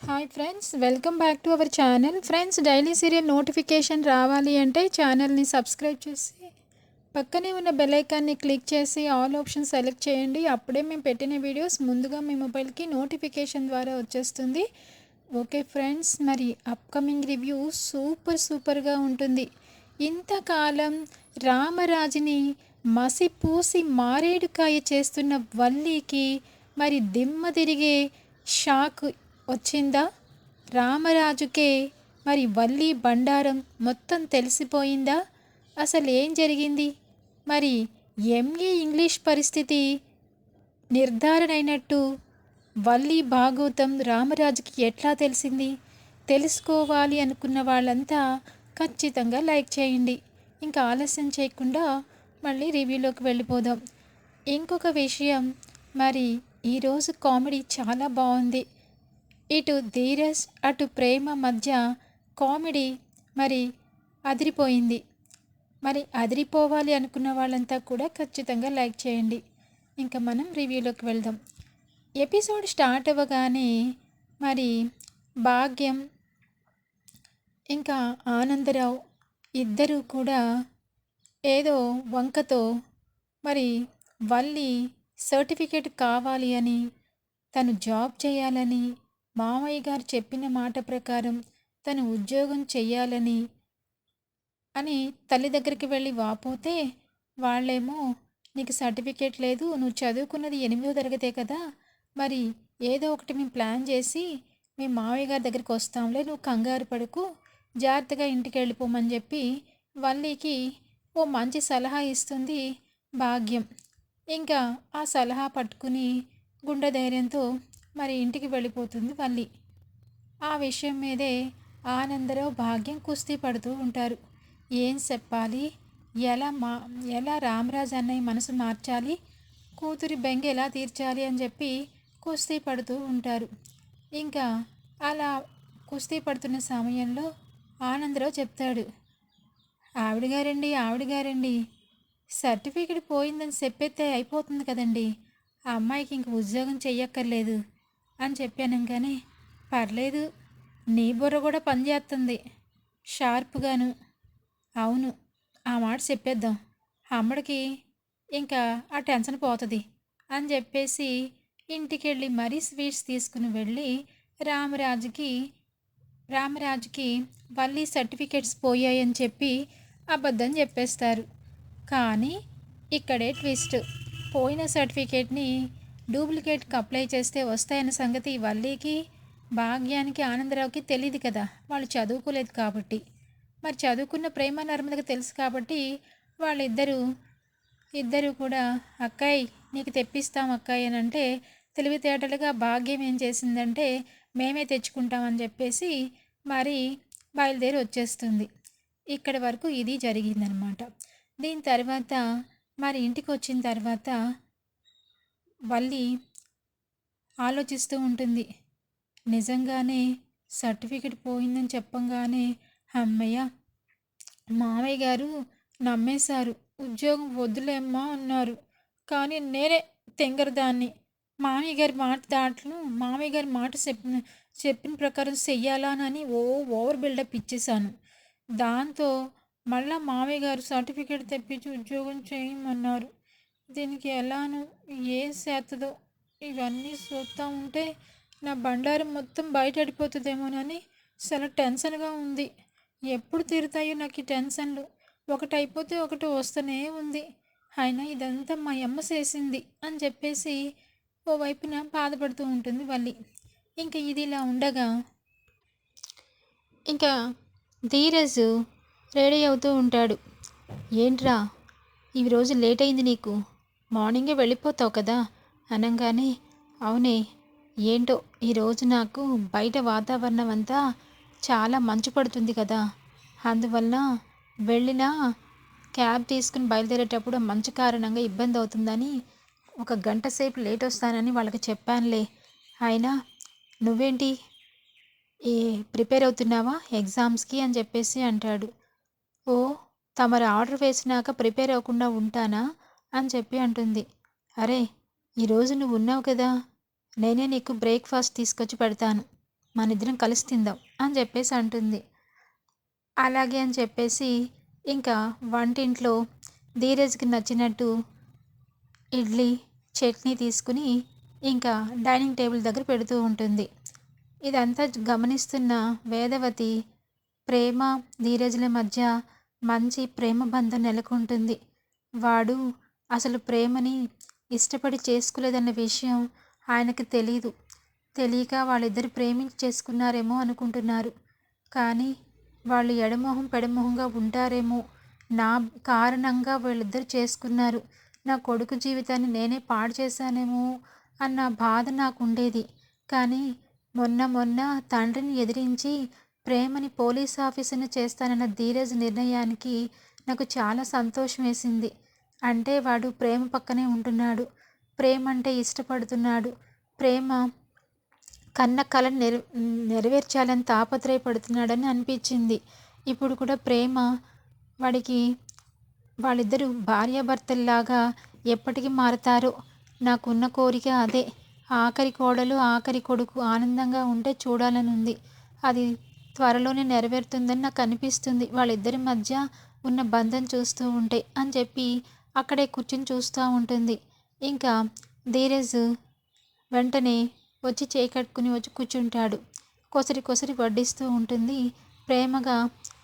Hi friends welcome back to our channel friends daily serial notification రావాలి అంటే ఛానల్ని subscribe చేసి పక్కనే ఉన్న బెల్ ఐకాన్ని క్లిక్ చేసి ఆల్ ఆప్షన్ సెలెక్ట్ చేయండి. అప్పుడే మేము పెట్టిన వీడియోస్ ముందుగా మీ మొబైల్కి నోటిఫికేషన్ ద్వారా వచ్చేస్తుంది. ఓకే ఫ్రెండ్స్ మరి అప్కమింగ్ రివ్యూ సూపర్ సూపర్గా ఉంటుంది. ఇంతకాలం రామరాజుని మసి పూసి మారేడుకాయ చేస్తున్న వల్లీకి మరి దిమ్మ తిరిగే షాక్ వచ్చిందా? రామరాజుకే మరి వల్లి బండారం మొత్తం తెలిసిపోయిందా? అసలు ఏం జరిగింది? మరి ఎంఏ ఇంగ్లీష్ పరిస్థితి నిర్ధారణ అయినట్టు వల్లి భాగవతం రామరాజుకి ఎట్లా తెలిసింది? తెలుసుకోవాలి అనుకున్న వాళ్ళంతా ఖచ్చితంగా లైక్ చేయండి. ఇంకా ఆలస్యం చేయకుండా మళ్ళీ రివ్యూలోకి వెళ్ళిపోదాం. ఇంకొక విషయం మరి ఈరోజు కామెడీ చాలా బాగుంది. ఇటు ధీరజ్ అటు ప్రేమ మధ్య కామెడీ మరి అదిరిపోయింది. మరి అదిరిపోవాలి అనుకున్న వాళ్ళంతా కూడా ఖచ్చితంగా లైక్ చేయండి. ఇంకా మనం రివ్యూలోకి వెళ్దాం. ఎపిసోడ్ స్టార్ట్ అవ్వగానే మరి భాగ్యం ఇంకా ఆనందరావు ఇద్దరూ కూడా ఏదో వంకతో మరి వల్లి సర్టిఫికేట్ కావాలి అని తను జాబ్ చేయాలని మామయ్య గారు చెప్పిన మాట ప్రకారం తను ఉద్యోగం చెయ్యాలని అని తల్లి దగ్గరికి వెళ్ళి వాపోతే వాళ్ళేమో నీకు సర్టిఫికేట్ లేదు నువ్వు చదువుకున్నది ఎనిమిదో తరగతే కదా మరి ఏదో ఒకటి మేము ప్లాన్ చేసి మేము మామయ్య గారి దగ్గరికి వస్తాంలే నువ్వు కంగారు పడుకు జాగ్రత్తగా ఇంటికి వెళ్ళిపోమని చెప్పి వల్లీకి ఓ మంచి సలహా ఇస్తుంది భాగ్యం. ఇంకా ఆ సలహా పట్టుకుని గుండె ధైర్యంతో మరి ఇంటికి వెళ్ళిపోతుంది వల్లి. ఆ విషయం మీదే ఆనందరావు భాగ్యం కుస్తీ పడుతూ ఉంటారు. ఏం చెప్పాలి? ఎలా మా ఎలా రామరాజు అన్నయ్య మనసు మార్చాలి? కూతురి బెంగ ఎలా తీర్చాలి అని చెప్పి కుస్తీ పడుతూ ఉంటారు. ఇంకా అలా కుస్తీ పడుతున్న సమయంలో ఆనందరావు చెప్తాడు. ఆవిడగారండి ఆవిడగారండి. సర్టిఫికెట్ పోయిందని చెప్పేస్తే అయిపోతుంది కదండి. ఆ అమ్మాయికి ఇంక ఉద్యోగం చెయ్యక్కర్లేదు. అని చెప్పాను కానీ పర్లేదు నీ బుర్ర కూడా పనిచేస్తుంది షార్ప్గాను. అవును ఆ మాట చెప్పేద్దాం. అమ్మడికి ఇంకా ఆ టెన్షన్ పోతుంది అని చెప్పేసి ఇంటికి వెళ్ళి మరీ స్వీట్స్ తీసుకుని వెళ్ళి రామరాజుకి రామరాజుకి వల్లి సర్టిఫికేట్స్ పోయాయని చెప్పి అబద్ధం చెప్పేస్తారు. కానీ ఇక్కడే ట్విస్ట్. పోయిన సర్టిఫికేట్ని డూప్లికేట్కి అప్లై చేస్తే వస్తాయన్న సంగతి వల్లీకి భాగ్యానికి ఆనందరావుకి తెలియదు కదా. వాళ్ళు చదువుకోలేదు కాబట్టి. మరి చదువుకున్న ప్రేమ నర్మదకు తెలుసు కాబట్టి వాళ్ళిద్దరూ ఇద్దరు కూడా అక్కాయ్ నీకు తెప్పిస్తాం అక్కాయ్ అని అంటే తెలివితేటలుగా భాగ్యం ఏం చేసిందంటే మేమే తెచ్చుకుంటామని చెప్పేసి మరి బయలుదేరి వచ్చేస్తుంది. ఇక్కడి వరకు ఇది జరిగిందనమాట. దీని తర్వాత మరి ఇంటికి వచ్చిన తర్వాత వల్లి ఆలోచిస్తూ ఉంటుంది. నిజంగానే సర్టిఫికెట్ పోయిందని చెప్పంగానే అమ్మయ్య మామయ్య గారు నమ్మేశారు. ఉద్యోగం వద్దులేమ్మా అన్నారు. కానీ నేనే తెంగరదాన్ని. మామయ్య గారి మాట దాంట్లో మామయ్య గారి మాట చెప్పిన చెప్పిన ప్రకారం చెయ్యాలానని ఓ ఓవర్ బిల్డప్ ఇచ్చేసాను దాంతో మళ్ళా మామయ్య గారు సర్టిఫికేట్ తెప్పించి ఉద్యోగం చేయమన్నారు. దీనికి ఎలాను ఏం చేస్తుందో ఇవన్నీ చూస్తూ ఉంటే నా బండారం మొత్తం బయటడిపోతుందేమోనని చాలా టెన్షన్గా ఉంది. ఎప్పుడు తీరుతాయో నాకు ఈ టెన్షన్లు. ఒకటి అయిపోతే ఒకటి వస్తూనే ఉంది. అయినా ఇదంతా మా అమ్మ చేసింది అని చెప్పేసి ఓ వైపున బాధపడుతూ ఉంటుంది వల్లి. ఇంకా ఇది ఇలా ఉండగా ఇంకా ధీరజ్ రెడీ అవుతూ ఉంటాడు. ఏంట్రా? ఈ రోజు లేట్ అయింది నీకు. మార్నింగే వెళ్ళిపోతావు కదా? అనగానే అవునే. ఏంటో ఈరోజు నాకు బయట వాతావరణం అంతా చాలా మంచు పడుతుంది కదా. అందువల్ల వెళ్ళిన క్యాబ్ తీసుకుని బయలుదేరేటప్పుడు మంచు కారణంగా ఇబ్బంది అవుతుందని ఒక గంట సేపు లేట్ వస్తానని వాళ్ళకి చెప్పానులే. అయినా నువ్వేంటి? ఏ ప్రిపేర్ అవుతున్నావా ఎగ్జామ్స్కి అని చెప్పేసి అంటాడు. ఓ తమరు ఆర్డర్ వేసినాక ప్రిపేర్ అవ్వకుండా ఉంటానా? అని చెప్పి అంటుంది. అరే ఈరోజు నువ్వు ఉన్నావు కదా నేనే నీకు బ్రేక్ఫాస్ట్ తీసుకొచ్చి పెడతాను. మన ఇద్దరం కలిసి తిందాం అని చెప్పేసి అంటుంది. అలాగే అని చెప్పేసి ఇంకా వంటింట్లో ధీరజ్కి నచ్చినట్టు ఇడ్లీ చట్నీ తీసుకుని ఇంకా డైనింగ్ టేబుల్ దగ్గర పెడుతూ ఉంటుంది. ఇదంతా గమనిస్తున్న వేదవతి ప్రేమ ధీరజ్ల మధ్య మంచి ప్రేమ బంధం నెలకొంటుంది. వాడు అసలు ప్రేమని ఇష్టపడి చేసుకోలేదన్న విషయం ఆయనకు తెలీదు. తెలియక వాళ్ళిద్దరు ప్రేమించి చేసుకున్నారేమో అనుకుంటున్నారు. కానీ వాళ్ళు ఎడమొహం పెడమొహంగా ఉంటారేమో నా కారణంగా వీళ్ళిద్దరు చేసుకున్నారు. నా కొడుకు జీవితాన్ని నేనే పాడు చేశానేమో అన్న బాధ నాకు ఉండేది కానీ మొన్న మొన్న తండ్రిని ఎదిరించి ప్రేమని పోలీస్ ఆఫీసర్ని చేస్తానన్న ధీరజ్ నిర్ణయానికి నాకు చాలా సంతోషం వేసింది అంటే వాడు ప్రేమ పక్కనే ఉంటున్నాడు. ప్రేమ అంటే ఇష్టపడుతున్నాడు. ప్రేమ కన్న కళను నెర నెరవేర్చాలని తాపత్రయపడుతున్నాడని అనిపించింది. ఇప్పుడు కూడా ప్రేమ వాడికి వాళ్ళిద్దరూ భార్యాభర్తల్లాగా ఎప్పటికీ మారతారో నాకున్న కోరిక అదే. ఆఖరి కోడలు ఆఖరి కొడుకు ఆనందంగా ఉంటే చూడాలని ఉంది అది త్వరలోనే నెరవేరుతుందని నాకు అనిపిస్తుంది. వాళ్ళిద్దరి మధ్య ఉన్న బంధం చూస్తూ ఉంటే అని చెప్పి అక్కడే కూర్చుని చూస్తూ ఉంటుంది. ఇంకా ధీరజ్ వెంటనే వచ్చి చేయి కట్టుకుని వచ్చి కూర్చుంటాడు. కొసరి కొసరి వడ్డిస్తూ ఉంటుంది. ప్రేమగా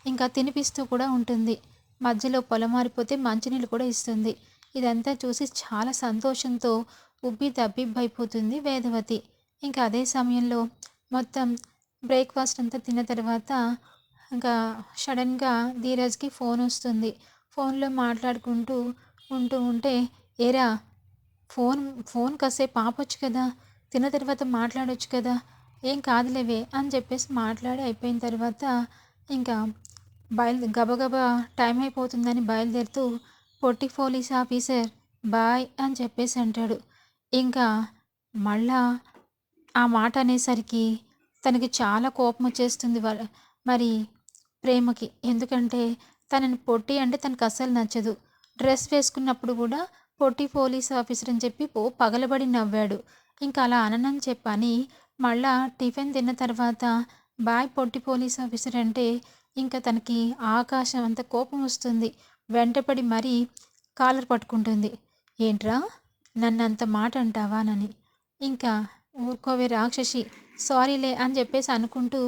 ఇంకా తినిపిస్తూ కూడా ఉంటుంది. మధ్యలో పొలమారిపోతే మంచినీళ్ళు కూడా ఇస్తుంది. ఇదంతా చూసి చాలా సంతోషంతో ఉబ్బి తబ్బిబ్బైపోతుంది వేదవతి. ఇంకా అదే సమయంలో మొత్తం బ్రేక్ఫాస్ట్ అంతా తిన్న తర్వాత ఇంకా సడన్గా ధీరజ్కి ఫోన్ వస్తుంది. ఫోన్లో మాట్లాడుకుంటూ ఉంటూ ఉంటే ఏరా ఫోన్ ఫోన్ కాసేపు ఆపొచ్చు కదా తిన్న తర్వాత మాట్లాడొచ్చు కదా ఏం కాదులేవే అని చెప్పేసి మాట్లాడి అయిపోయిన తర్వాత ఇంకా బయలు గబగబా టైం అయిపోతుందని బయలుదేరుతూ పొట్టి పోలీస్ ఆఫీసర్ బాయ్ అని చెప్పేసి అంటాడు. ఇంకా మళ్ళా ఆ మాట అనేసరికి తనకి చాలా కోపం వచ్చేస్తుంది వాళ్ళ మరి ప్రేమకి. ఎందుకంటే తనని పొట్టి అంటే తనకు అస్సలు నచ్చదు. డ్రెస్ వేసుకున్నప్పుడు కూడా పొట్టి పోలీస్ ఆఫీసర్ అని చెప్పి పో పగలబడి నవ్వాడు. ఇంకా అలా అననని చెప్పని మళ్ళా టిఫిన్ తిన్న తర్వాత బాయ్ పొట్టి పోలీస్ ఆఫీసర్ అంటే ఇంకా తనకి ఆకాశం అంత కోపం వస్తుంది. వెంటపడి మరీ కాలర్ పట్టుకుంటుంది. ఏంట్రా? నన్ను అంత మాట అంటావానని ఇంకా ఊరుకోవే రాక్షసి సారీలే అని చెప్పేసి అనుకుంటూ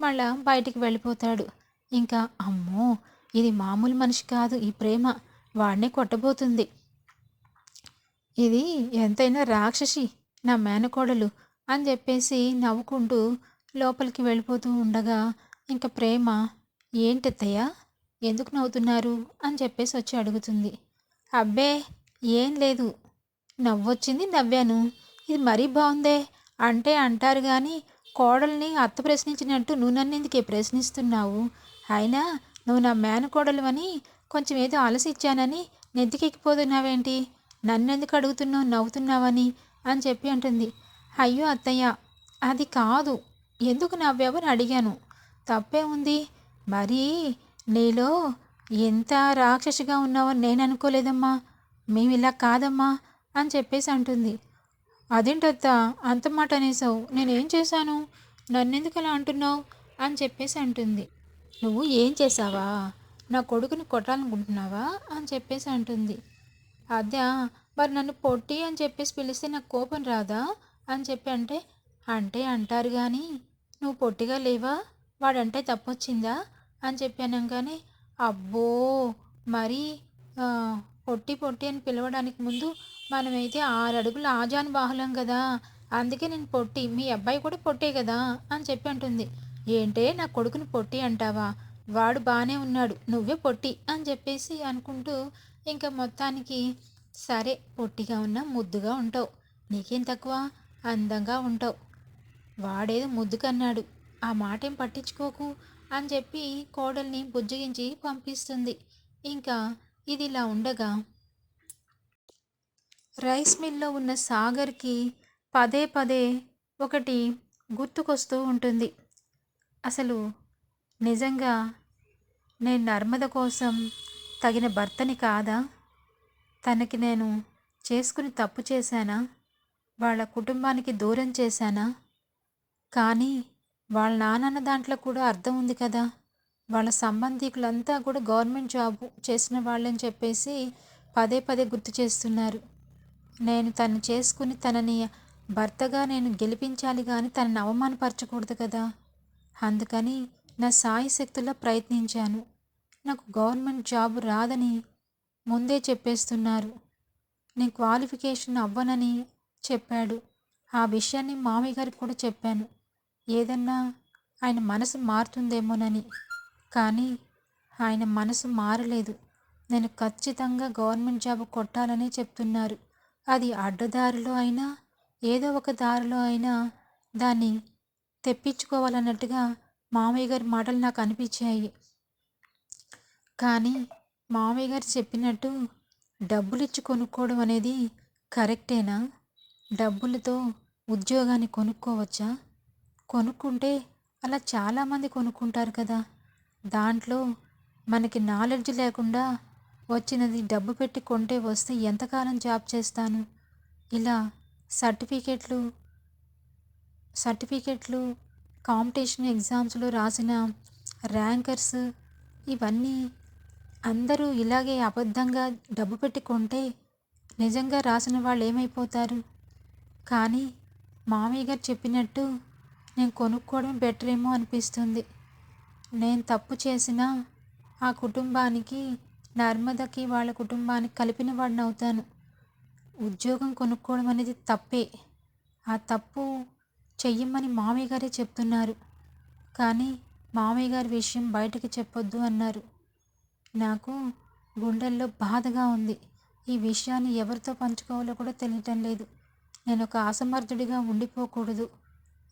మళ్ళా బయటికి వెళ్ళిపోతాడు. ఇంకా అమ్మో! ఇది మామూలు మనిషి కాదు ఈ ప్రేమ. వాడినే కొట్టబోతుంది. ఇది ఎంతైనా రాక్షసి నా మేనకోడలు అని చెప్పేసి నవ్వుకుంటూ లోపలికి వెళ్ళిపోతూ ఉండగా ఇంకా ప్రేమ ఏంటత్తయ్య ఎందుకు నవ్వుతున్నారు? అని చెప్పేసి వచ్చి అడుగుతుంది. అబ్బే ఏం లేదు. నవ్వొచ్చింది నవ్వాను. ఇది మరీ బాగుందే. అంటే అంటారు కానీ కోడల్ని అత్త ప్రశ్నించినట్టు నువ్వు నన్ను ఎందుకే ప్రశ్నిస్తున్నావు? అయినా నువ్వు నా మేనకోడలు అని కొంచెం ఏదో ఆలసిచ్చానని నెత్తికెక్కిపోతున్నావేంటి? నన్నెందుకు అడుగుతున్నావు నవ్వుతున్నావని అని చెప్పి అంటుంది. అయ్యో అత్తయ్య అది కాదు. ఎందుకు నవ్వావని అడిగాను. తప్పే ఉంది. మరీ నీలో ఎంత రాక్షసిగా ఉన్నావని నేను అనుకోలేదమ్మా. మేము ఇలా కాదమ్మా అని చెప్పేసి అంటుంది. అదేంటత్తా అంత మాట అనేసావు. నేనేం చేశాను? నన్నెందుకు అలా అంటున్నావు? అని చెప్పేసి అంటుంది. నువ్వు ఏం చేసావా నా కొడుకుని కొట్టాలనుకుంటున్నావా? అని చెప్పేసి అంటుంది. అదే మరి నన్ను పొట్టి అని చెప్పేసి పిలిస్తే నాకు కోపం రాదా? అని చెప్పి అంటే అంటే అంటారు కానీ నువ్వు పొట్టిగా లేవా? వాడంటే తప్పొచ్చిందా? అని చెప్పి అనగానే అబ్బో మరి పొట్టి పొట్టి అని పిలవడానికి ముందు మనమైతే ఆరు అడుగులు ఆజాను బాహులం కదా. అందుకే నేను పొట్టి మీ అబ్బాయి కూడా పొట్టే కదా? అని చెప్పి అంటుంది. ఏంటే నా కొడుకుని పొట్టి అంటావా? వాడు బాగానే ఉన్నాడు నువ్వే పొట్టి అని చెప్పేసి అనుకుంటూ ఇంకా మొత్తానికి సరే పొట్టిగా ఉన్నా ముద్దుగా ఉంటావు. నీకేం తక్కువ? అందంగా ఉంటావు. వాడేదో ముద్దు కన్నాడు. ఆ మాట ఏం పట్టించుకోకు అని చెప్పి కోడల్ని బుజ్జగించి పంపిస్తుంది. ఇంకా ఇది ఇలా ఉండగా రైస్ మిల్లో ఉన్న సాగర్కి పదే పదే ఒకటి గుర్తుకొస్తూ ఉంటుంది. అసలు నిజంగా నేను నర్మద కోసం తగిన భర్తని కాదా? తనకి నేను చేసుకుని తప్పు చేశానా? వాళ్ళ కుటుంబానికి దూరం చేశానా? కానీ వాళ్ళ నాన్న దాంట్లో కూడా అర్థం ఉంది కదా. వాళ్ళ సంబంధికులంతా కూడా గవర్నమెంట్ జాబ్ చేసిన వాళ్ళని చెప్పేసి పదే పదే గుర్తు చేస్తున్నారు. నేను తను చేసుకుని తనని భర్తగా నేను గెలిపించాలి కానీ తనని అవమానపరచకూడదు కదా. అందుకని నా సాయి శక్తుల్లో ప్రయత్నించాను. నాకు గవర్నమెంట్ జాబ్ రాదని ముందే చెప్పేస్తున్నారు. నేను క్వాలిఫికేషన్ అవ్వనని చెప్పాడు. ఆ విషయాన్ని మామయ్య గారికి కూడా చెప్పాను. ఏదన్నా ఆయన మనసు మారుతుందేమోనని. కానీ ఆయన మనసు మారలేదు. నేను ఖచ్చితంగా గవర్నమెంట్ జాబ్ కొట్టాలని చెప్తున్నారు. అది అడ్డదారిలో అయినా ఏదో ఒక దారిలో అయినా దాన్ని తెప్పించుకోవాలన్నట్టుగా మామయ్య గారి మాటలు నాకు అనిపించాయి. కానీ మామయ్య గారు చెప్పినట్టు డబ్బులు ఇచ్చి కొనుక్కోవడం అనేది కరెక్టేనా? డబ్బులతో ఉద్యోగాన్ని కొనుక్కోవచ్చా? కొనుక్కుంటే అలా చాలామంది కొనుక్కుంటారు కదా. దాంట్లో మనకి నాలెడ్జ్ లేకుండా వచ్చినది డబ్బు పెట్టి కొంటే వస్తే ఎంతకాలం జాబ్ చేస్తాను? ఇలా సర్టిఫికెట్లు సర్టిఫికెట్లు కాంపిటీషన్ ఎగ్జామ్స్లో రాసిన ర్యాంకర్స్ ఇవన్నీ అందరూ ఇలాగే అబద్ధంగా డబ్బు పెట్టి కొంటే నిజంగా రాసిన వాళ్ళు ఏమైపోతారు? కానీ మామయ్య గారు చెప్పినట్టు నేను కొనుక్కోవడం బెటర్ ఏమో అనిపిస్తుంది. నేను తప్పు చేసినా ఆ కుటుంబానికి నర్మదకి వాళ్ళ కుటుంబానికి కలిపిన వాడిని అవుతాను. ఉద్యోగం కొనుక్కోవడం అనేది తప్పే. ఆ తప్పు చెయ్యమని మామయ్య గారే చెప్తున్నారు. కానీ మామయ్య గారి విషయం బయటకు చెప్పొద్దు అన్నారు. నాకు గుండెల్లో బాధగా ఉంది. ఈ విషయాన్ని ఎవరితో పంచుకోవాలో కూడా తెలియటం లేదు. నేను ఒక అసమర్థుడిగా ఉండిపోకూడదు.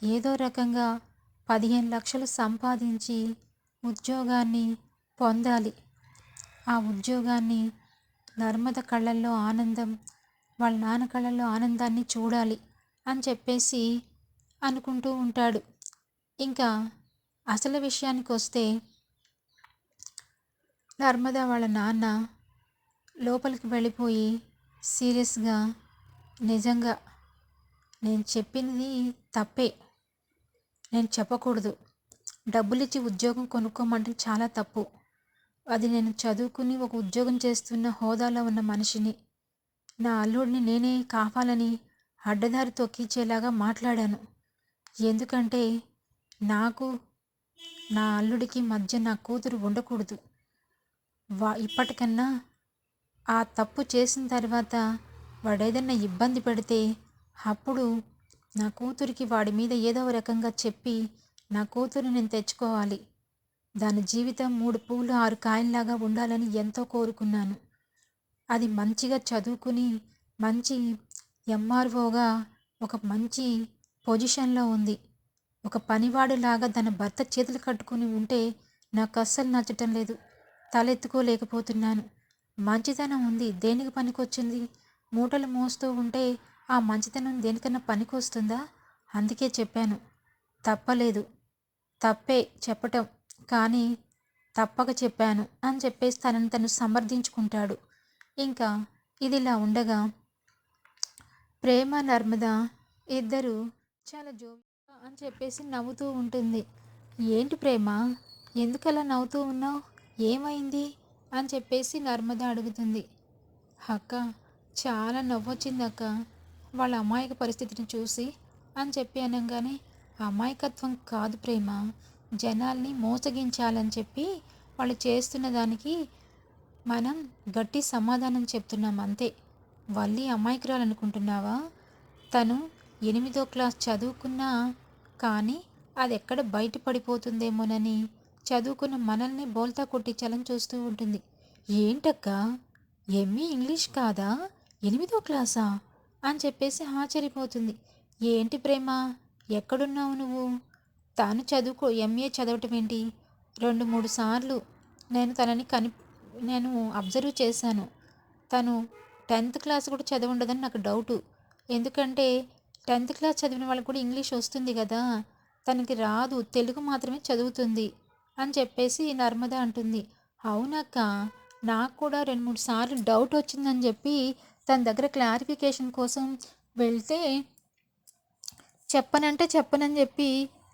ఏదో రకంగా పదిహేను లక్షలు సంపాదించి ఉద్యోగాన్ని పొందాలి. ఆ ఉద్యోగాన్ని నర్మద కళ్ళల్లో ఆనందం వాళ్ళ నాన్న కళ్ళల్లో ఆనందాన్ని చూడాలి అని చెప్పేసి అనుకుంటూ ఉంటాడు. ఇంకా అసలు విషయానికి వస్తే నర్మద వాళ్ళ నాన్న లోపలికి వెళ్ళిపోయి సీరియస్గా నిజంగా నేను చెప్పింది తప్పే. నేను చెప్పకూడదు. డబ్బులిచ్చి ఉద్యోగం కొనుక్కోమంటే చాలా తప్పు. అది నేను చదువుకుని ఒక ఉద్యోగం చేస్తున్న హోదాలో ఉన్న మనిషిని. నా అల్లుడిని నేనే కావాలని అడ్డదారి తొక్కించేలాగా మాట్లాడాను. ఎందుకంటే నాకు నా అల్లుడికి మధ్య నా కూతురు ఉండకూడదు. వా ఇప్పటికన్నా ఆ తప్పు చేసిన తర్వాత వాడేదన్నా ఇబ్బంది పెడితే అప్పుడు నా కూతురికి వాడి మీద ఏదో రకంగా చెప్పి నా కూతురు నేను తెచ్చుకోవాలి. దాని జీవితం మూడు పూలు ఆరు కాయల్లాగా ఉండాలని ఎంతో కోరుకున్నాను. అది మంచిగా చదువుకుని మంచి ఎంఆర్ఓగా ఒక మంచి పొజిషన్లో ఉంది. ఒక పనివాడిలాగా తన భర్త చేతులు కట్టుకుని ఉంటే నాకు అస్సలు నచ్చటం లేదు. తలెత్తుకోలేకపోతున్నాను. మంచితనం ఉంది. దేనికి పనికొచ్చింది? మూటలు మోస్తూ ఉంటే ఆ మంచితనం దేనికన్నా పనికొస్తుందా? అందుకే చెప్పాను. తప్పలేదు. తప్పే చెప్పటం. కానీ తప్పక చెప్పాను అని చెప్పేసి తనని తను సమర్థించుకుంటాడు ఇంకా ఇదిలా ఉండగా ప్రేమ నర్మద ఇద్దరు చాలా జోవిగా అని చెప్పేసి నవ్వుతూ ఉంటుంది. ఏంటి ప్రేమ? ఎందుకలా నవ్వుతూ ఉన్నావు? ఏమైంది? అని చెప్పేసి నర్మద అడుగుతుంది. అక్క చాలా నవ్వొచ్చింది అక్క వాళ్ళ అమాయక పరిస్థితిని చూసి అని చెప్పి అనగానే అమాయకత్వం కాదు ప్రేమ. జనాల్ని మోసగించాలని చెప్పి వాళ్ళు చేస్తున్న దానికి మనం గట్టి సమాధానం చెప్తున్నాం అంతే. వల్లి అమాయకురాలనుకుంటున్నావా? తను ఎనిమిదో క్లాస్ చదువుకున్నా కానీ అది ఎక్కడ బయటపడిపోతుందేమోనని చదువుకున్న మనల్ని బోల్తా కొట్టించాలని చూస్తూ ఉంటుంది. ఏంటక్క? ఎంఈ ఇంగ్లీష్ కాదా? ఎనిమిదో క్లాసా? అని చెప్పేసి ఆశ్చర్యపోతుంది. ఏంటి ప్రేమ? ఎక్కడున్నావు నువ్వు? తాను చదువుకో ఎంఏ చదవటం ఏంటి రెండు మూడు సార్లు నేను తనని కని నేను అబ్జర్వ్ చేశాను. తను టెన్త్ క్లాస్ కూడా చదివి ఉండదని నాకు డౌటు. ఎందుకంటే టెన్త్ క్లాస్ చదివిన వాళ్ళకి కూడా ఇంగ్లీష్ వస్తుంది కదా తనకి రాదు తెలుగు మాత్రమే చదువుతుంది అని చెప్పేసి నర్మద అంటుంది. అవునక్క నాకు కూడా రెండు మూడు సార్లు డౌట్ వచ్చిందని చెప్పి తన దగ్గర క్లారిఫికేషన్ కోసం వెళ్తే చెప్పనంటే చెప్పనని చెప్పి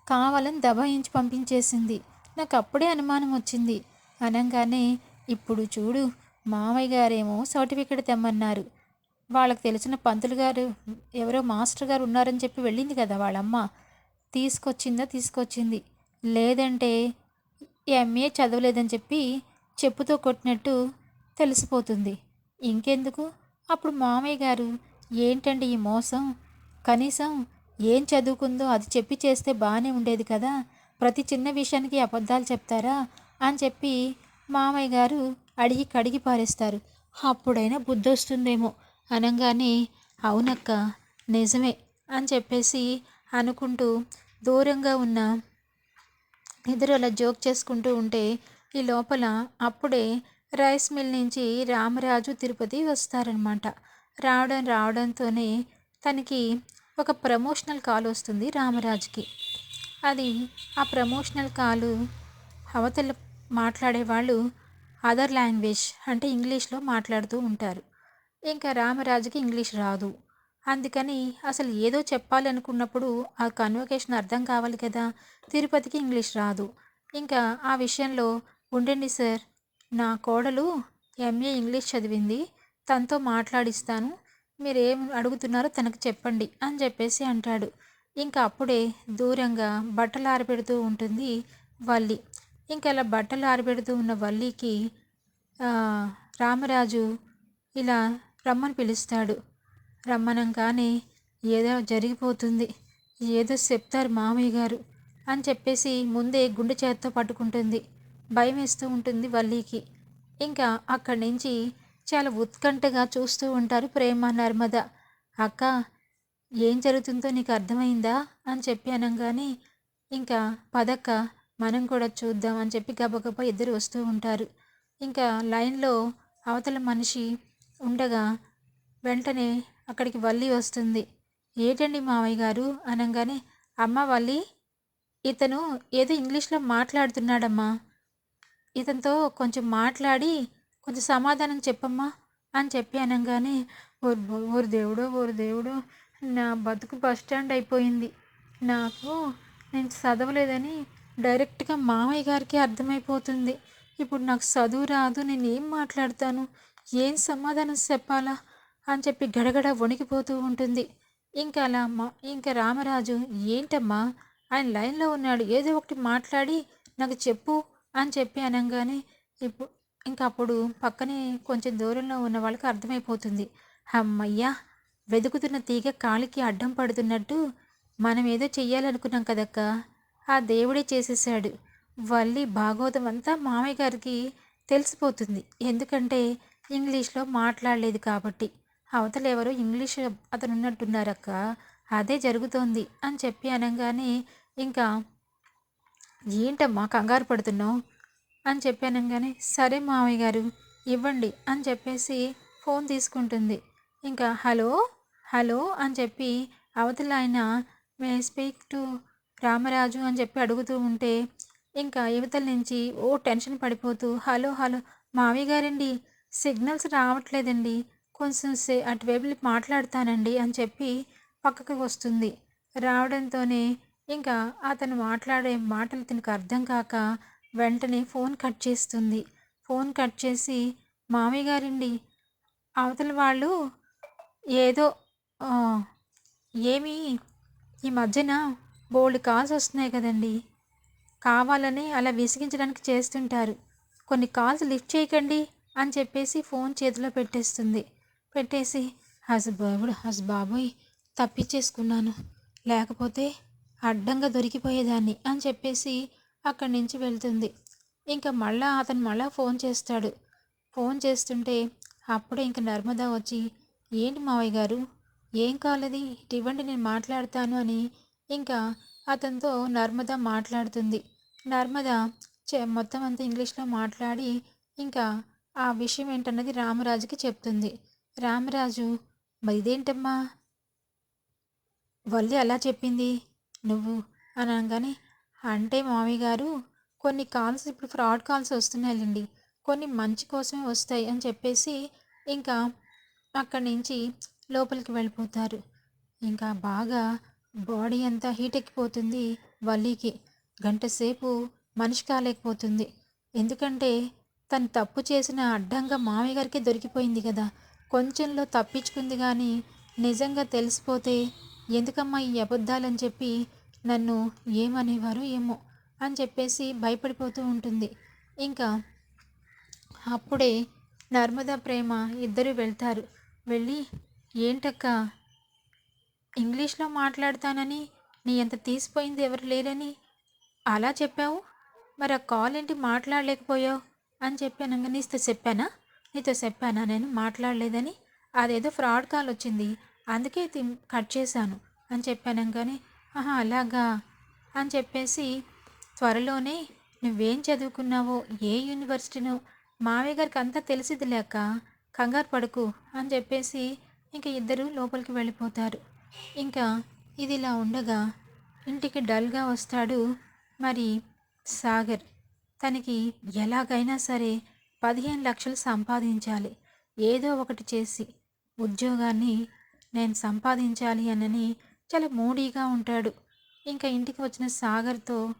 కావాలని దబాయించి పంపించేసింది. నాకు అప్పుడే అనుమానం వచ్చింది. అనగానే ఇప్పుడు చూడు మామయ్య గారేమో సర్టిఫికెట్ తెమ్మన్నారు. వాళ్ళకి తెలిసిన పంతులు గారు ఎవరో మాస్టర్ గారు ఉన్నారని చెప్పి వెళ్ళింది కదా వాళ్ళమ్మ. తీసుకొచ్చిందా? తీసుకొచ్చింది. లేదంటే ఎంఏ చదవలేదని చెప్పి చెప్పుతో కొట్టినట్టు తెలిసిపోతుంది. ఇంకెందుకు? అప్పుడు మామయ్య గారు ఏంటండి ఈ మోసం? కనీసం ఏం చదువుకుందో అది చెప్పి చేస్తే బాగానే ఉండేది కదా. ప్రతి చిన్న విషయానికి అబద్ధాలు చెప్తారా? అని చెప్పి మామయ్య గారు అడిగి కడిగి పారేస్తారు. అప్పుడైనా బుద్ధి వస్తుందేమో అనగానే అవునక్క నిజమే అని చెప్పేసి అనుకుంటూ దూరంగా ఉన్న ఇద్దరు అలా జోక్ చేసుకుంటూ ఉంటే ఈ లోపల అప్పుడే రైస్ మిల్ నుంచి రామరాజు తిరుపతి వస్తారనమాట. రావడం రావడంతోనే తనకి ఒక ప్రమోషనల్ కాల్ వస్తుంది రామరాజుకి. అది ఆ ప్రమోషనల్ కాలు అవతల మాట్లాడే వాళ్ళు అదర్ లాంగ్వేజ్ అంటే ఇంగ్లీష్లో మాట్లాడుతూ ఉంటారు. ఇంకా రామరాజుకి ఇంగ్లీష్ రాదు. అందుకని అసలు ఏదో చెప్పాలనుకున్నప్పుడు ఆ కన్వకేషన్ అర్థం కావాలి కదా? తిరుపతికి ఇంగ్లీష్ రాదు. ఇంకా ఆ విషయంలో ఉండండి సార్ నా కోడలు ఎంఏ ఇంగ్లీష్ చదివింది. తనతో మాట్లాడిస్తాను. మీరు ఏం అడుగుతున్నారో తనకు చెప్పండి అని చెప్పేసి అంటాడు. ఇంకా అప్పుడే దూరంగా బట్టలు ఆరబెడుతూ ఉంటుంది వల్లి. ఇంకా అలా బట్టలు ఆరబెడుతూ ఉన్న వల్లికి రామరాజు ఇలా రమ్మని పిలుస్తాడు. రమ్మనంగానే ఏదో జరిగిపోతుంది. ఏదో చెప్తారు మామయ్య గారు అని చెప్పేసి ముందే గుండె చేత్తో పట్టుకుంటుంది. భయం వేస్తూ ఉంటుంది వల్లీకి. ఇంకా అక్కడి నుంచి చాలా ఉత్కంఠగా చూస్తూ ఉంటారు ప్రేమ నర్మద. అక్క ఏం జరుగుతుందో నీకు అర్థమైందా? అని చెప్పి అనగానే ఇంకా పదక్క మనం కూడా చూద్దాం అని చెప్పి గబగబా ఇద్దరు వస్తూ ఉంటారు. ఇంకా లైన్లో అవతల మనిషి ఉండగా వెంటనే అక్కడికి వల్లి వస్తుంది. ఏంటండి మావయ్య గారు? అనగానే అమ్మ వల్లి ఇతను ఏదో ఇంగ్లీష్లో మాట్లాడుతున్నాడమ్మా. ఇతనితో కొంచెం మాట్లాడి కొంచెం సమాధానం చెప్పమ్మా అని చెప్పి అనగానే ఓరు దేవుడు ఓరు దేవుడు నా బతుకు బస్ స్టాండ్ అయిపోయింది. నాకు నేను చదవలేదని డైరెక్ట్గా మామయ్య గారికి అర్థమైపోతుంది. ఇప్పుడు నాకు చదువు రాదు నేను ఏం మాట్లాడతాను? ఏం సమాధానం చెప్పాలా? అని చెప్పి గడగడ వణికిపోతూ ఉంటుంది. ఇంకా అలా మా ఇంకా రామరాజు ఏంటమ్మా? ఆయన లైన్లో ఉన్నాడు. ఏదో ఒకటి మాట్లాడి నాకు చెప్పు అని చెప్పి అనగానే ఇప్పుడు ఇంకా అప్పుడు పక్కనే కొంచెం దూరంలో ఉన్న వాళ్ళకి అర్థమైపోతుంది. అమ్మయ్యా! వెతుకుతున్న తీగ కాలికి అడ్డం పడుతున్నట్టు మనం ఏదో చెయ్యాలనుకున్నాం కదక్క? ఆ దేవుడే చేసేసాడు వల్లి భాగవతం అంతా మామయ్య గారికి తెలిసిపోతుంది. ఎందుకంటే ఇంగ్లీష్లో మాట్లాడలేదు కాబట్టి. అవతలెవరో ఇంగ్లీష్ అతను ఉన్నట్టున్నారక్క అదే జరుగుతోంది అని చెప్పి అనగానే ఇంకా ఏంటమ్మా కంగారు పడుతున్నావు? అని చెప్పి అనగానే సరే మామయ్య గారు ఇవ్వండి అని చెప్పేసి ఫోన్ తీసుకుంటుంది. ఇంకా హలో హలో అని చెప్పి అవతల ఆయన మే స్పీక్ టు రామరాజు అని చెప్పి అడుగుతూ ఉంటే ఇంకా యువతల నుంచి ఓ టెన్షన్ పడిపోతూ హలో హలో మావయ్య గారండి సిగ్నల్స్ రావట్లేదండి. కొంచెం సే అటువైపు మాట్లాడతానండి అని చెప్పి పక్కకు వస్తుంది. రావడంతోనే ఇంకా అతను మాట్లాడే మాటలు తనకు అర్థం కాక వెంటనే ఫోన్ కట్ చేస్తుంది. ఫోన్ కట్ చేసి మామయ్య గారండి అవతల వాళ్ళు ఏదో ఏమి ఈ మధ్యన బోల్డ్ కాల్స్ వస్తున్నాయి కదండి. కావాలని అలా విసిగించడానికి చేస్తుంటారు. కొన్ని కాల్స్ లిఫ్ట్ చేయకండి. అని చెప్పేసి ఫోన్ చేతిలో పెట్టేస్తుంది. పెట్టేసి హస్బాబుడు బాబుడు బాబోయ్ తప్పించేసుకున్నాను లేకపోతే అడ్డంగా దొరికిపోయేదాన్ని అని చెప్పేసి అక్కడి నుంచి వెళ్తుంది. ఇంకా మళ్ళా అతను మళ్ళా ఫోన్ చేస్తాడు. ఫోన్ చేస్తుంటే అప్పుడే ఇంక నర్మదా వచ్చి ఏంటి మావయ్య గారు ఏం కాలేది? ఇవ్వండి నేను మాట్లాడతాను అని ఇంకా అతనితో నర్మద మాట్లాడుతుంది. నర్మద మొత్తం అంతా ఇంగ్లీష్లో మాట్లాడి ఇంకా ఆ విషయం ఏంటన్నది రామరాజుకి చెప్తుంది. రామరాజు ఇదేంటమ్మా వల్లి అలా చెప్పింది? నువ్వు? అనగానే అంటే మామయ్య గారు కొన్ని కాల్స్ ఇప్పుడు ఫ్రాడ్ కాల్స్ వస్తున్నాయండి కొన్ని మంచి కోసమే వస్తాయి అని చెప్పేసి ఇంకా అక్కడి నుంచి లోపలికి వెళ్ళిపోతారు. ఇంకా బాగా బాడీ అంతా హీట్ ఎక్కిపోతుంది వల్లీకి. గంట సేపు మనిషి కాలేకపోతుంది. ఎందుకంటే తను తప్పు చేసిన అడ్డంగా మామయ్య గారికి దొరికిపోయింది కదా. కొంచెంలో తప్పించుకుంది కానీ నిజంగా తెలిసిపోతే ఎందుకమ్మా ఈ అబద్ధాలని చెప్పి నన్ను ఏమనేవారు ఏమో అని చెప్పేసి భయపడిపోతూ ఉంటుంది. ఇంకా అప్పుడే నర్మదా ప్రేమ ఇద్దరు వెళ్తారు. వెళ్ళి ఏంటక్క ఇంగ్లీష్లో మాట్లాడతానని నీ ఎంత తీసిపోయింది ఎవరు లేరని అలా చెప్పావు? మరి ఆ కాల్ ఏంటి మాట్లాడలేకపోయావు? అని చెప్పాను నీతో చెప్పానా? నీతో చెప్పానా? నేను మాట్లాడలేదని. అదేదో ఫ్రాడ్ కాల్ వచ్చింది. అందుకే కట్ చేశాను అని చెప్పాను కానీ ఆహా అలాగా అని చెప్పేసి త్వరలోనే నువ్వేం చదువుకున్నావో ఏ యూనివర్సిటీనో మావయ్య గారికి అంతా తెలిసిది లేక కంగారు పడుకు అని చెప్పేసి ఇంక ఇద్దరు లోపలికి వెళ్ళిపోతారు. ఇంకా ఇది ఇలా ఉండగా ఇంటికి డల్గా వస్తాడు మరి సాగర్. తనకి ఎలాగైనా సరే పదిహేను లక్షలు సంపాదించాలి. ఏదో ఒకటి చేసి ఉద్యోగాన్ని నేను సంపాదించాలి అనని చాలా మూడీగా ఉంటాడు. ఇంకా ఇంటికి వచ్చిన సాగర్తో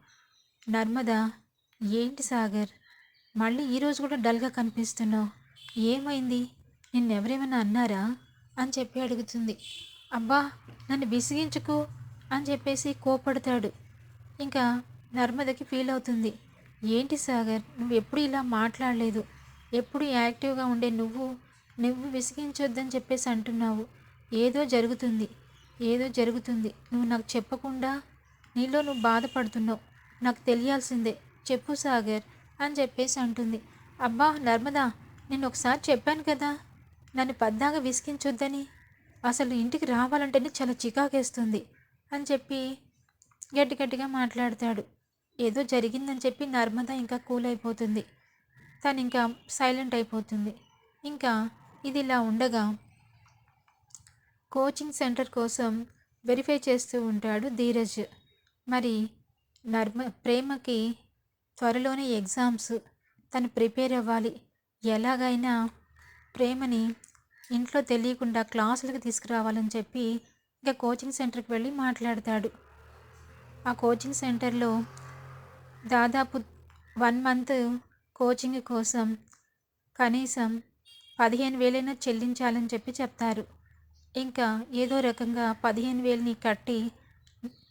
నర్మద ఏంటి సాగర్? మళ్ళీ ఈరోజు కూడా డల్గా కనిపిస్తున్నావు. ఏమైంది? నిన్నెవరేమైనా అన్నారా? అని చెప్పి అడుగుతుంది. అబ్బా నన్ను విసిగించుకో అని చెప్పేసి కోపడతాడు ఇంకా నర్మదకి ఫీల్ అవుతుంది. ఏంటి సాగర్? నువ్వు ఎప్పుడు ఇలా మాట్లాడలేదు? ఎప్పుడు యాక్టివ్గా ఉండే నువ్వు? నువ్వు విసిగించొద్దని చెప్పేసి అంటున్నావు. ఏదో జరుగుతుంది. ఏదో జరుగుతుంది. నువ్వు నాకు చెప్పకుండా నీలో నువ్వు బాధపడుతున్నావు. నాకు తెలియాల్సిందే. చెప్పు సాగర్ అని చెప్పేసి అంటుంది. అబ్బా నర్మదా నేను ఒకసారి చెప్పాను కదా. నన్ను పద్దాగా విసిగించొద్దని. అసలు ఇంటికి రావాలంటేనే చాలా చికాకేస్తుంది అని చెప్పి గట్టి గట్టిగా మాట్లాడతాడు. ఏదో జరిగిందని చెప్పి నర్మద ఇంకా కూల్ అయిపోతుంది. తను ఇంకా సైలెంట్ అయిపోతుంది. ఇంకా ఇది ఇలా ఉండగా కోచింగ్ సెంటర్ కోసం వెరిఫై చేస్తూ ఉంటాడు ధీరజ్. మరి నర్మ ప్రేమకి త్వరలోనే ఎగ్జామ్స్. తను ప్రిపేర్ అవ్వాలి. ఎలాగైనా ప్రేమని ఇంట్లో తెలియకుండా క్లాసులకు తీసుకురావాలని చెప్పి ఇంకా కోచింగ్ సెంటర్కి వెళ్ళి మాట్లాడతాడు. ఆ కోచింగ్ సెంటర్లో దాదాపు వన్ మంత్ కోచింగ్ కోసం కనీసం పదిహేను వేలైనా చెల్లించాలని చెప్పి చెప్తారు. ఇంకా ఏదో రకంగా పదిహేను వేలని కట్టి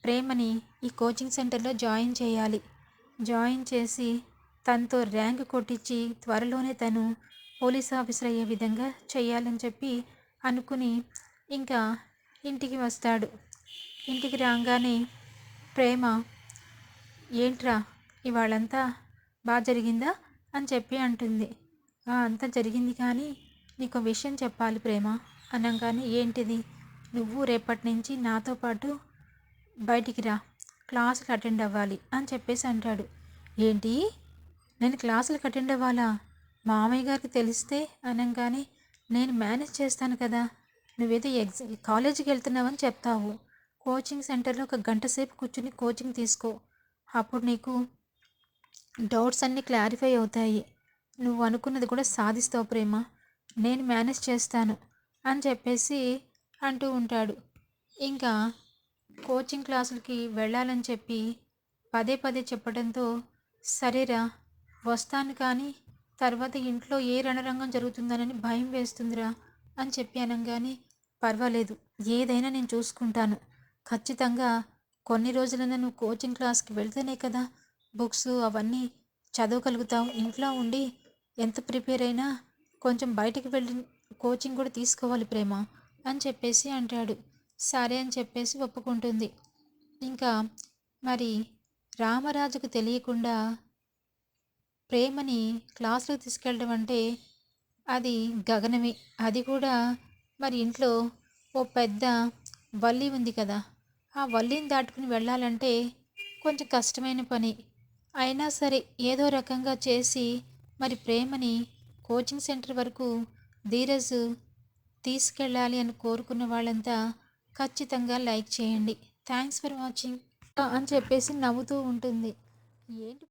ప్రేమని ఈ కోచింగ్ సెంటర్లో జాయిన్ చేయాలి. జాయిన్ చేసి తనతో ర్యాంక్ కొట్టించి త్వరలోనే తను పోలీస్ ఆఫీసర్ అయ్యే విధంగా చేయాలని చెప్పి అనుకుని ఇంకా ఇంటికి వస్తాడు. ఇంటికి రాగానే ప్రేమ ఏంట్రా ఇవాళంతా బాగా జరిగిందా అని చెప్పి అంటుంది. అంతా జరిగింది కానీ నీకు విషయం చెప్పాలి ప్రేమ. అనగానే ఏంటిది? నువ్వు రేపటి నుంచి నాతో పాటు బయటికి రా. క్లాసులు అటెండ్ అవ్వాలి అని చెప్పేసి అంటాడు. ఏంటి? నేను క్లాసులకు అటెండ్ అవ్వాలా? మామయ్య గారికి తెలిస్తే అనగానే నేను మేనేజ్ చేస్తాను కదా. నువ్వేదో ఎగ్జా కాలేజీకి వెళ్తున్నావని చెప్తావు. కోచింగ్ సెంటర్లో ఒక గంట సేపు కూర్చుని కోచింగ్ తీసుకో. అప్పుడు నీకు డౌట్స్ అన్నీ క్లారిఫై అవుతాయి. నువ్వు అనుకున్నది కూడా సాధిస్తావు ప్రేమ. నేను మేనేజ్ చేస్తాను అని చెప్పేసి అంటూ ఉంటాడు. ఇంకా కోచింగ్ క్లాసులకి వెళ్ళాలని చెప్పి పదే పదే చెప్పడంతో సరేరా వస్తాను కానీ తర్వాత ఇంట్లో ఏ రణరంగం జరుగుతుందనని భయం వేస్తుందిరా అని చెప్పి అనగానే పర్వాలేదు ఏదైనా నేను చూసుకుంటాను. ఖచ్చితంగా కొన్ని రోజులైనా నువ్వు కోచింగ్ క్లాస్కి వెళ్తేనే కదా బుక్స్ అవన్నీ చదవగలుగుతావు ఇంట్లో ఉండి ఎంత ప్రిపేర్ అయినా కొంచెం బయటికి వెళ్ళి కోచింగ్ కూడా తీసుకోవాలి ప్రేమ అని చెప్పేసి అంటాడు. సరే అని చెప్పేసి ఒప్పుకుంటుంది. ఇంకా మరి రామరాజుకు తెలియకుండా ప్రేమని క్లాసులకు తీసుకెళ్ళడం అంటే అది గగనమే. అది కూడా మరి ఇంట్లో ఓ పెద్ద వల్లి ఉంది కదా. ఆ వల్లిని దాటుకుని వెళ్ళాలంటే కొంచెం కష్టమైన పని. అయినా సరే ఏదో రకంగా చేసి మరి ప్రేమని కోచింగ్ సెంటర్ వరకు ధీరజ్ తీసుకెళ్ళాలి అని కోరుకున్న వాళ్ళంతా ఖచ్చితంగా లైక్ చేయండి. Thanks for watching. అని చెప్పేసి నవ్వుతూ ఉంటుంది. ఏంటి